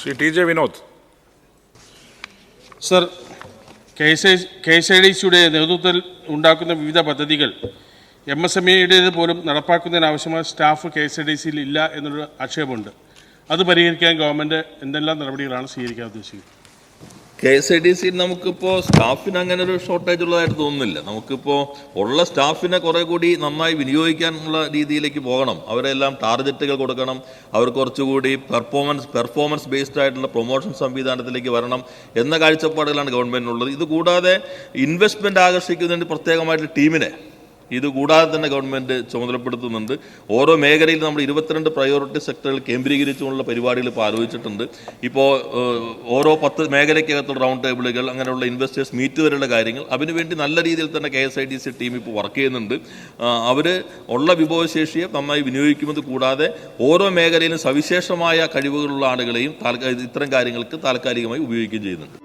Shri T J Vinod. Sir K S I D സിയുടെ നേതൃത്വത്തിൽ ഉണ്ടാക്കുന്ന വിവിധ പദ്ധതികൾ എം എസ് എം ഇയുടേത് പോലും നടപ്പാക്കുന്നതിനാവശ്യമായ staff K S I D സിയിൽ ഇല്ല എന്നൊരു ആക്ഷേപമുണ്ട്. അത് പരിഹരിക്കാൻ ഗവൺമെന്റ് എന്തെല്ലാം നടപടികളാണ് സ്വീകരിക്കാൻ ഉദ്ദേശിക്കുന്നത്? കെ എസ് ഐ ഡി സിയിൽ നമുക്കിപ്പോൾ സ്റ്റാഫിന് അങ്ങനെ ഒരു ഷോർട്ടേജ് ഉള്ളതായിട്ട് തോന്നുന്നില്ല. നമുക്കിപ്പോൾ ഉള്ള സ്റ്റാഫിനെ കുറെ കൂടി നന്നായി വിനിയോഗിക്കാനുള്ള രീതിയിലേക്ക് പോകണം. അവരെല്ലാം ടാർഗറ്റുകൾ കൊടുക്കണം. അവർ കുറച്ചുകൂടി പെർഫോമൻസ് പെർഫോമൻസ് ബേസ്ഡ് ആയിട്ടുള്ള പ്രൊമോഷൻ സംവിധാനത്തിലേക്ക് വരണം എന്ന കാഴ്ചപ്പാടുകളാണ് ഗവൺമെന്റിനുള്ളത് ഇതുകൂടാതെ ഇൻവെസ്റ്റ്മെന്റ് ആകർഷിക്കുന്നതിന് പ്രത്യേകമായിട്ട് ടീമിനെ ഇത് കൂടാതെ തന്നെ ഗവൺമെന്റ് ചുമതലപ്പെടുത്തുന്നുണ്ട്. ഓരോ മേഖലയിൽ നമ്മൾ ഇരുപത്തിരണ്ട് പ്രയോറിറ്റി സെക്ടറുകൾ കേന്ദ്രീകരിച്ചുകൊണ്ടുള്ള പരിപാടികൾ ഇപ്പോൾ ആലോചിച്ചിട്ടുണ്ട്. ഇപ്പോൾ ഓരോ പത്ത് മേഖലയ്ക്കകത്തുള്ള റൗണ്ട് ടേബിളുകൾ അങ്ങനെയുള്ള ഇൻവെസ്റ്റേഴ്സ് മീറ്റ് വരെയുള്ള കാര്യങ്ങൾ അതിനുവേണ്ടി നല്ല രീതിയിൽ തന്നെ K S I D C team ഇപ്പോൾ വർക്ക് ചെയ്യുന്നുണ്ട്. അവർ ഉള്ള വിഭവശേഷിയെ നന്നായി വിനിയോഗിക്കുന്നത് കൂടാതെ ഓരോ മേഖലയിലും സവിശേഷമായ കഴിവുകളുള്ള ആളുകളെയും ഇത്തരം കാര്യങ്ങൾക്ക് താൽക്കാലികമായി ഉപയോഗിക്കുകയും ചെയ്യുന്നുണ്ട്.